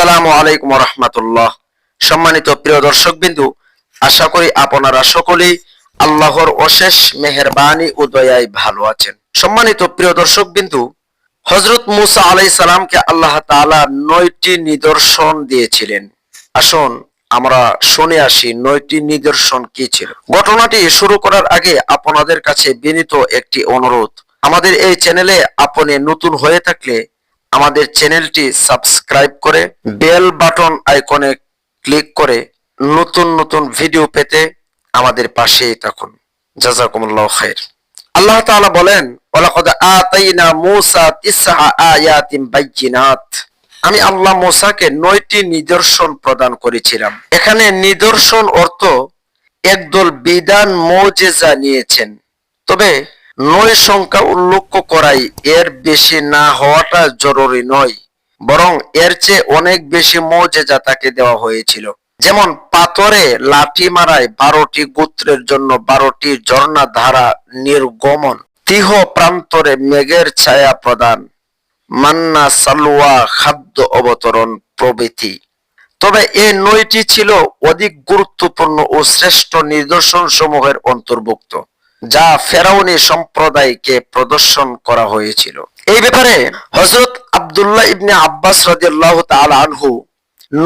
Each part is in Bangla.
আসসালামু আলাইকুম রহমতুল্লাহ। সম্মানিত প্রিয় দর্শক বিন্দু আশা করি আপনারা সকলেই আল্লাহর অশেষ মেহেরবানি ও দয়ায় ভালো আছেন। সম্মানিত প্রিয় দর্শক বিন্দু হজরত মুসা আলাই সালামকে আল্লাহ তাআলা নয়টি নিদর্শন দিয়েছিলেন। আসুন, আমরা শুনে আসি নয়টি নিদর্শন কি ছিল। ঘটনাটি শুরু করার আগে আপনাদের কাছে বিনীত একটি অনুরোধ। আমাদের এই চ্যানেলে আপনি নতুন হয়ে থাকলে আমাদের চ্যানেলটি সাবস্ক্রাইব করে বেল বাটন আইকনে ক্লিক করে নতুন নতুন ভিডিও পেতে আমাদের পাশেই থাকুন। জাজাকুমুল্লাহ খাইর। আল্লাহ তাআলা বলেন, ওয়ালাকাদ আতাইনা মূসা তিসআ আয়াতিন বাইয়িনাত। আমি আল্লাহ মুসাকে নয়টি নিদর্শন প্রদান করেছিলাম। এখানে নিদর্শন অর্থ একদল বিধান মৌজেজা নিয়েছেন। তবে নয় সংখ্যা উল্লেখ করাই এর বেশি না হওয়াটা জরুরি নয়, বরং এর চেয়ে অনেক বেশি মৌজেজা তাকে দেওয়া হয়েছিল। যেমন পাথরে লাঠি মারায় বারোটি গোত্রের জন্য বারোটি ঝর্ণা ধারা নির্গমন। তিহ প্রান্তরে মেঘের ছায়া প্রদান। মান্না সালুয়া খাদ্য অবতরণ প্রভৃতি। তবে এই নয়টি ছিল অধিক গুরুত্বপূর্ণ ও শ্রেষ্ঠ নিদর্শন সমূহের অন্তর্ভুক্ত। যা ফেরাউনি সম্প্রদায়কে প্রদর্শন করা হয়েছিল। এই ব্যাপারে হজরত আব্দুল্লাহ ইবনে আব্বাস রাদিয়াল্লাহ তাআলা আনহু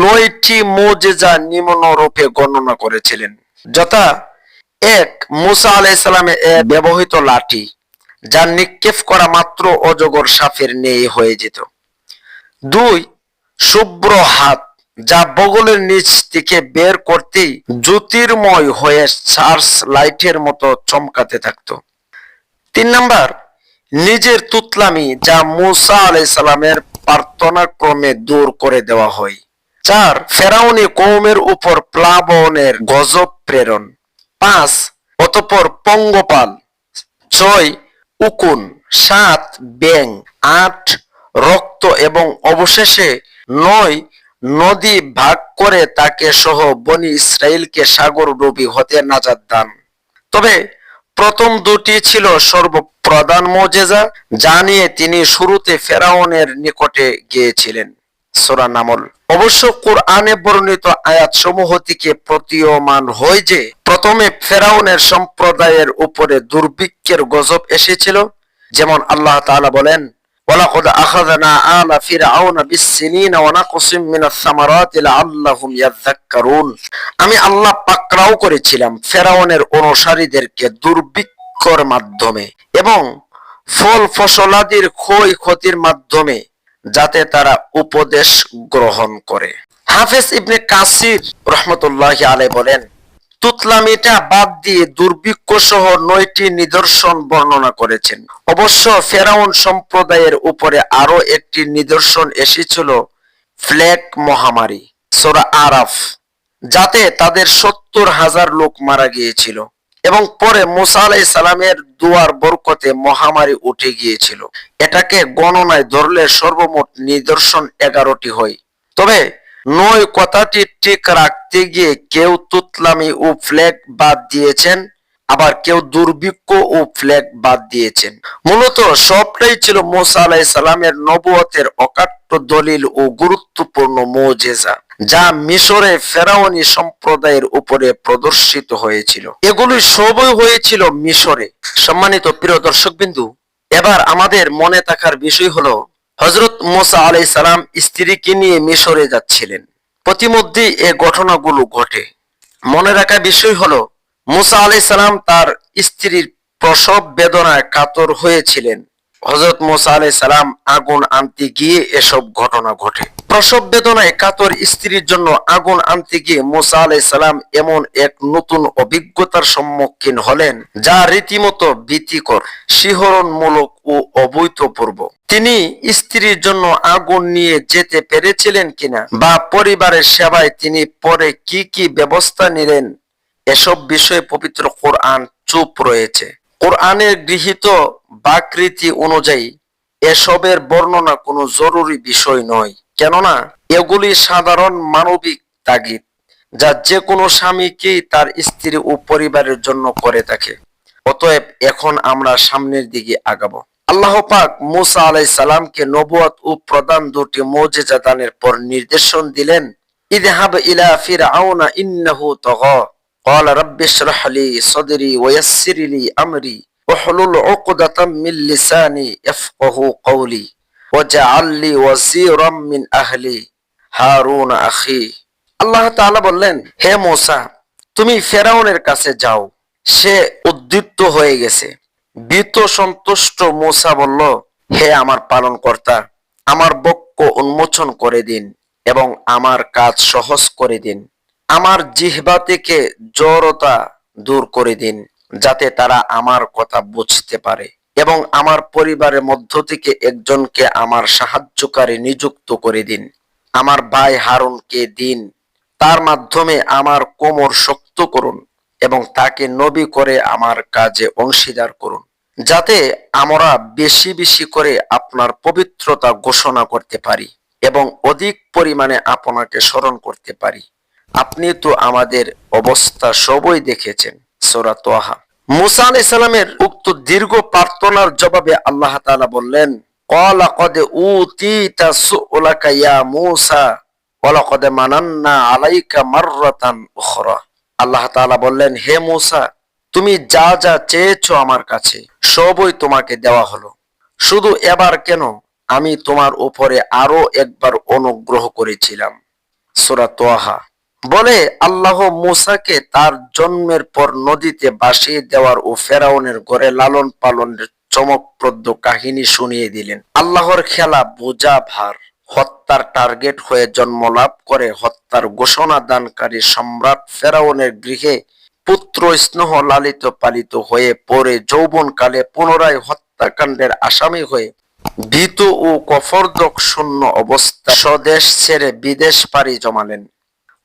নয়টি মুজিজা নিম্নরূপে বর্ণনা করেছিলেন, যথা এক মুসা আলাইহিস সালামের এ ব্যবহৃত লাঠি, যা নিক্ষেপ করা মাত্র অজগর সাপের নেই হয়ে যেত। দুই, শুভ্র হাত যা বগলের নিচ থেকে বের করতেই জ্যোতির্ময় হয়ে চার্চ লাইটের মতো চমকাতে থাকতো। তিন নাম্বার, নিজের তুতলামি যা মুসা আলাই সালামের প্রার্থনা ক্রমে দূর করে দেওয়া হয়। চার, ফেরাউনি কৌমের উপর প্লাবনের গজব প্রেরণ। পাঁচ, অতপর পঙ্গপাল। ছয়, উকুন। সাত ব্যাং আট, রক্ত এবং অবশেষে নয় নদী ভাগ করে তাকে সহ বনি ইসরায়েলকে সাগর ডুবি হতে নাজাত দান। তবে প্রথম দুটি ছিল সর্বপ্রধান মজেজা, যা নিয়ে তিনি শুরুতে ফেরাউনের নিকটে গিয়েছিলেন। সোরা নামল। অবশ্য কোরআনে বর্ণিত আয়াত সমূহ থেকে প্রতীয়মান হয় যে, প্রথমে ফেরাউনের সম্প্রদায়ের উপরে দুর্ভিক্ষের গজব এসেছিল। যেমন আল্লাহ তাআলা বলেন ولقد أخذنا آل فرعون بالسنين ونقص من الثمرات لعلهم يذكرون আমি আল্লাহ পাকড়াও করেছিলাম ফেরাউনের অনুসারীদেরকে দুর্ভিক্ষর মাধ্যমে এবং ফল ফসলাদির ক্ষয় ক্ষতির মাধ্যমে যাতে তারা উপদেশ গ্রহণ করে হাফেজ ইবনে কাসির রহমতুল্লাহ আলাই বলেন তুতলামিটা বাদ দিয়ে দুর্ভিক্ষ সহ নয়টি নিদর্শন বর্ণনা করেছেন। অবশ্য ফেরাউন সম্প্রদায়ের উপরে আরও একটি নিদর্শন এসেছিল ফ্ল্যাগ মহামারী, সোরা আরাফ, যাতে তাদের সত্তর হাজার লোক মারা গিয়েছিল এবং পরে মুসা সালামের দুয়ার বরকতে মহামারী উঠে গিয়েছিল। এটাকে গণনায় ধরলে সর্বমোট নিদর্শন এগারোটি হয়। তবে নয় কথাটি ঠিক রাখতে গিয়ে কেউ তুতলামি ও ফ্ল্যাগ বাদ দিয়েছেন, আবার কেউ দুর্ভিক্ষ ও ফ্ল্যাগ বাদ দিয়েছেন। মূলত সবটাই ছিল মোসা আলাই সালামের নবুয়তের অকাট্য দলিল ও গুরুত্বপূর্ণ মোজেজা, যা মিশরে ফেরাউনি সম্প্রদায়ের উপরে প্রদর্শিত হয়েছিল। এগুলি সবই হয়েছিল মিশরে। সম্মানিত প্রিয় দর্শক বিন্দু এবার আমাদের মনে থাকার বিষয় হলো হজরত মোসা আলাই সালাম স্ত্রীকে নিয়ে মিশরে যাচ্ছিলেন। প্রতিমধ্যেই এ ঘটনাগুলো ঘটে। মনে রাখা বিষয় হলো, মুসা আলাই সালাম তার স্ত্রীর প্রসব বেদনায় কাতর হয়েছিলেন। হজরত মোসা আলাই সালাম আগুন আনতে গিয়ে এসব ঘটনা ঘটে। প্রসব বেদনায় কাতর স্ত্রীর জন্য আগুন আনতে গিয়ে মোসা আলাই সালাম এমন এক নতুন অভিজ্ঞতার সম্মুখীন হলেন, যা রীতিমতো ভীতিকর, শিহরণমূলক ও অবৈধপূর্ব। তিনি স্ত্রীর জন্য আগুন নিয়ে যেতে পেরেছিলেন কিনা বা পরিবারের সেবায় তিনি পরে কি কি ব্যবস্থা নিলেন, এসব বিষয়ে পবিত্র কোরআন চুপ রয়েছে। কোরআনের গৃহীত বাকৃতি অনুযায়ী, এসবের বর্ণনা কোনো জরুরি বিষয় নয়। কেননা, এগুলি সাধারণ মানবিক তাগিদ, যা যে কোনো স্বামীকেই তার স্ত্রী ও পরিবারের জন্য করে থাকে। অতএব এখন আমরা সামনের দিকে আগাবো। আল্লাহ পাক মুসা আলাই সালামকে নবুয়াত ও প্রদান দুটি মৌজেজা দানের পর নির্দেশন দিলেন ইদহাব ইলা ফিরআউনা ইন্নাহু তাগা। قال رب اشرح لي صدري ويسر لي امري واحلل عقدة من لساني يفقه قولي واجعل لي وزيرا من اهلي هارون اخي আল্লাহ তাআলা বললেন হে মোসা তুমি ফেরাউনের কাছে যাও সে উদ্দীপ্ত হয়ে গেছে ভীত সন্তুষ্ট মোসা বলল হে আমার পালন কর্তা আমার বক্ষ উন্মোচন করে দিন এবং আমার কাজ সহজ করে দিন আমার জিহবা থেকে জড়তা দূর করে দিন, যাতে তারা আমার কথা বুঝতে পারে এবং আমার পরিবারের মধ্য থেকে একজনকে আমার সাহায্যকারী নিযুক্ত করে দিন। আমার ভাই হারুনকে দিন। তার মাধ্যমে আমার কোমর শক্ত করুন এবং তাকে নবী করে আমার কাজে অংশীদার করুন, যাতে আমরা বেশি বেশি করে আপনার পবিত্রতা ঘোষণা করতে পারি এবং অধিক পরিমাণে আপনাকে স্মরণ করতে পারি। আপনি তো আমাদের অবস্থা সবই দেখেছেন, সোরা তোহা। মুসা আলাই সালামের উক্ত দীর্ঘ প্রার্থনার জবাবে আল্লাহ তাআলা বললেন মুসা মানান্না আলাইকা মাররাতান উখরা। আল্লাহ তাআলা বললেন, হে মুসা, তুমি যা যা চেয়েছো আমার কাছে, সবই তোমাকে দেওয়া হলো। শুধু এবার কেন আমি তোমার উপরে আরও একবার অনুগ্রহ করেছিলাম। সূরা তোহা। বলে আল্লাহ মুসাকে তার জন্মের পর নদীতে ভাসিয়ে দেওয়ার ও ফেরাউনের ঘরে লালন পালনের চমকপ্রদ কাহিনী শুনিয়ে দিলেন। আল্লাহর খেলা বোঝা ভার হত্যার টার্গেট হয়ে জন্ম লাভ করে, হত্যার ঘোষণা দানকারী সম্রাট ফেরাউনের গৃহে পুত্র স্নেহ লালিত পালিত হয়ে পরে যৌবনকালে পুনরায় হত্যাকাণ্ডের আসামি হয়ে ভীত ও কফরদক শূন্য অবস্থা স্বদেশ ছেড়ে বিদেশ পাড়ি জমালেন।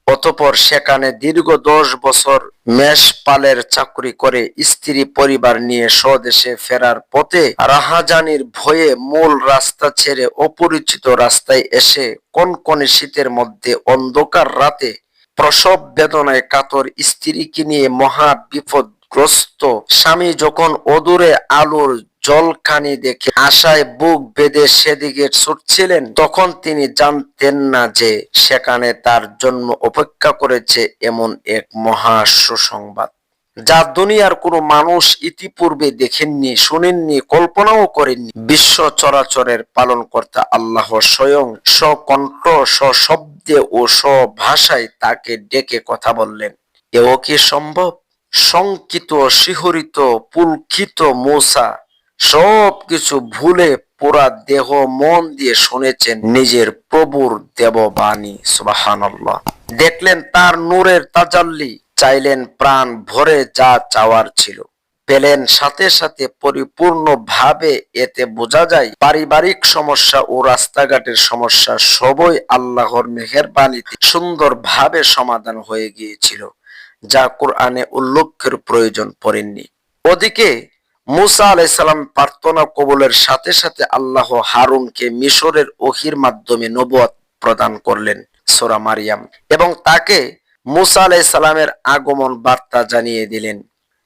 অতপর সেখানে দীর্ঘ দশ বছর মেষ পালের চাকরি করে স্ত্রী পরিবার নিয়ে স্বদেশে ফেরার পথে রাহাজানির ভয়ে মূল রাস্তা ছেড়ে অপরিচিত রাস্তায় এসে কনকনে শীতের মধ্যে অন্ধকার রাতে প্রসব বেদনায় কাতর স্ত্রীকে নিয়ে মহা বিপদগ্রস্ত। স্বামী যখন অদূরে আলোর জলখানি দেখে আশায় বুক বেঁধে সেদিকে ছুটছিলেন, তখন তিনি জানতেন না যে সেখানে তার জন্ম অপেক্ষা করেছে এমন এক মহা সুসংবাদ। যা দুনিয়ার কোনো মানুষ ইতিপূর্বে দেখেননি, শুনেননি, কল্পনাও করেননি। বিশ্ব চরাচরের পালন কর্তা আল্লাহ স্বয়ং স্বকণ্ঠ স্বশব্দে ও স্বভাষায় তাকে ডেকে কথা বললেন, এও কি সম্ভব? শঙ্কিত, শিহরিত, পুলকিত মূসা সব কিছু ভুলে পুরা দেহ মন দিয়ে শুনেছেন নিজের প্রভুর দেববাণী সুবাহান্লাহ দেখলেন তার নূরের তাজাল্লি, চাইলেন প্রাণ ভরে যা চাওয়ার ছিল। পেলেন সাথে সাথে পরিপূর্ণ ভাবে এতে বোঝা যায় পারিবারিক সমস্যা ও রাস্তাঘাটের সমস্যা সবই আল্লাহর মেহেরবানিতে সুন্দর ভাবে সমাধান হয়ে গিয়েছিল, যা কোরআনে উল্লেখের প্রয়োজন পড়েননি। ওদিকে মুসা আলাইসাল্লাম প্রার্থনা কবুলের সাথে সাথে আল্লাহ হারুনকে মিশরের ওহির মাধ্যমে নবুয়াত প্রদান করলেন সোরা মারিয়াম এবং তাকে মুসা আলাইসাল্লামের আগমন বার্তা জানিয়ে দিলেন।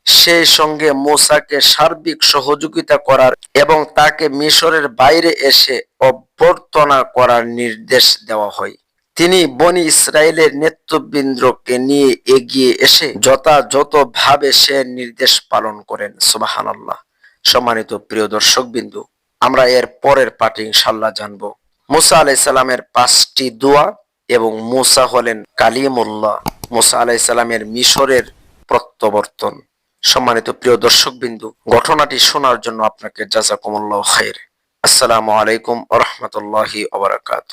সেই সঙ্গে মুসাকে সার্বিক সহযোগিতা করার এবং তাকে মিশরের বাইরে এসে অভ্যর্থনা করার নির্দেশ দেওয়া হয়। তিনি বনি ইসরায়েলের নেতৃবৃন্দকে নিয়ে এগিয়ে এসে যথাযথ ভাবে সে নির্দেশ পালন করেন। সুবাহান আল্লাহ সম্মানিত প্রিয় দর্শক বিন্দু আমরা এর পরের পাঠে ইনশাল্লাহ জানব। মুসা আলাই সালামের পাঁচটি দোয়া এবং মুসা হলেন কালিমুল্লাহ, মুসা আলাই সালামের মিশরের প্রত্যাবর্তন। সম্মানিত প্রিয় দর্শক বিন্দু ঘটনাটি শোনার জন্য আপনাকে জাজাকুমুল্লাহ খায়ের আসসালামু আলাইকুম রহমতুল্লাহি ওবরাকাত